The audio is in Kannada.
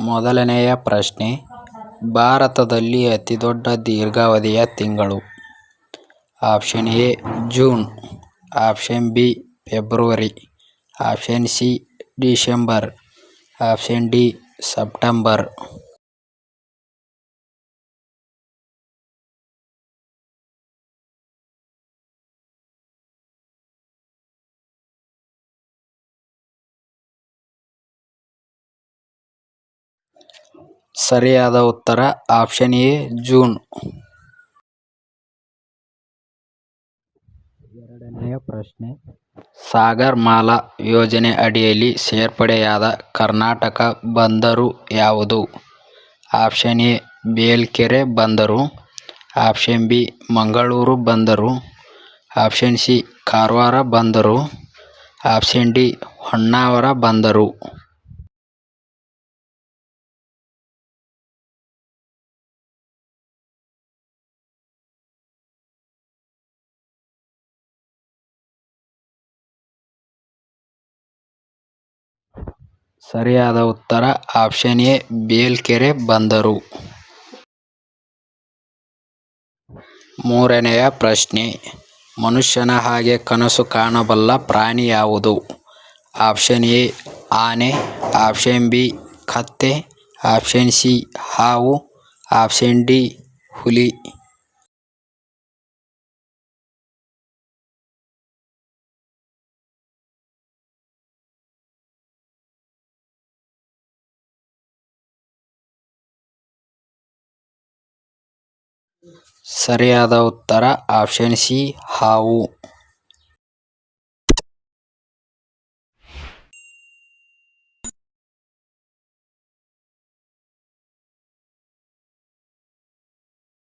ಮೊದಲನೆಯ ಪ್ರಶ್ನೆ, ಭಾರತದಲ್ಲಿ ಅತಿ ದೊಡ್ಡ ದೀರ್ಘಾವಧಿಯ ತಿಂಗಳು. Option A, June. Option B, February. Option C December option D, September. ಸರಿಯಾದ ಉತ್ತರ ಆಪ್ಷನ್ ಎ ಜೂನ್. ಎರಡನೆಯ ಪ್ರಶ್ನೆ. ಸಾಗರ್ ಮಾಲಾ ಯೋಜನೆ ಅಡಿಯಲ್ಲಿ ಸೇರ್ಪಡೆಯಾದ ಕರ್ನಾಟಕ ಬಂದರು ಯಾವುದು? ಆಪ್ಷನ್ ಎ ಬೇಲ್ಕೆರೆ ಬಂದರು. ಆಪ್ಷನ್ ಬಿ ಮಂಗಳೂರು ಬಂದರು. ಆಪ್ಷನ್ ಸಿ ಕಾರವಾರ ಬಂದರು. ಆಪ್ಷನ್ ಡಿ ಹೊನ್ನಾವರ ಬಂದರು. ಸರಿಯಾದ ಉತ್ತರ ಆಪ್ಷನ್ ಎ, ಬೇಲ್ಕೆರೆ ಬಂದರು. ಮೂರನೆಯ ಪ್ರಶ್ನೆ, ಮನುಷ್ಯನ ಹಾಗೆ ಕನಸು ಕಾಣಬಲ್ಲ ಪ್ರಾಣಿ ಯಾವುದು? ಆಪ್ಷನ್ ಎ, ಆನೆ ಆಪ್ಷನ್ ಬಿ, ಕತ್ತೆ ಆಪ್ಷನ್ ಸಿ, ಹಾವು ಆಪ್ಷನ್ ಡಿ, ಹುಲಿ. ಸರಿಯಾದ ಉತ್ತರ ಆಪ್ಷನ್ ಸಿ ಹಾವು.